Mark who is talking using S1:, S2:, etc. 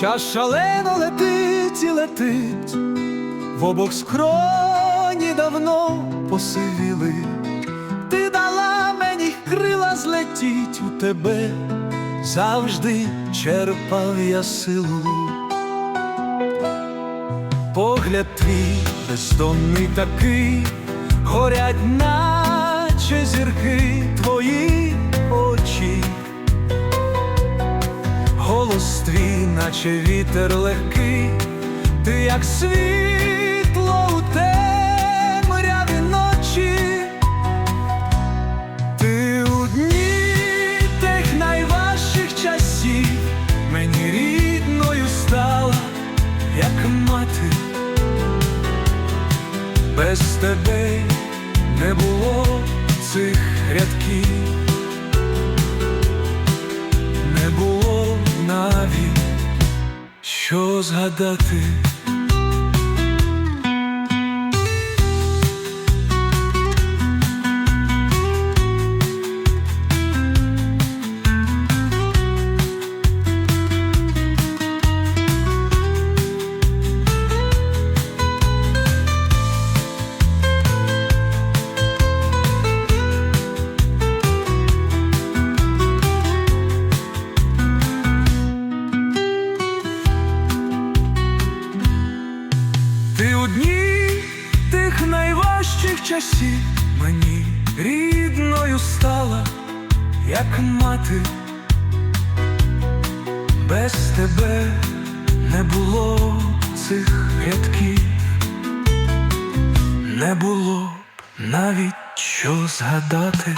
S1: Час шалено летить і летить, в обох скроні давно посивіли. Ти дала мені крила злетіть у тебе, завжди черпав я силу. Погляд твій бездонний такий, горять, наче зірки твої очі. Голос твій, наче вітер легкий, ти як світло у темряві ночі, ти у дні тих найважчих часів. Мені рідною стала, як мати, без тебе не було згадати. Тих найважчих часів мені рідною стала, як мати, без тебе не було цих рядків, не було навіть що згадати.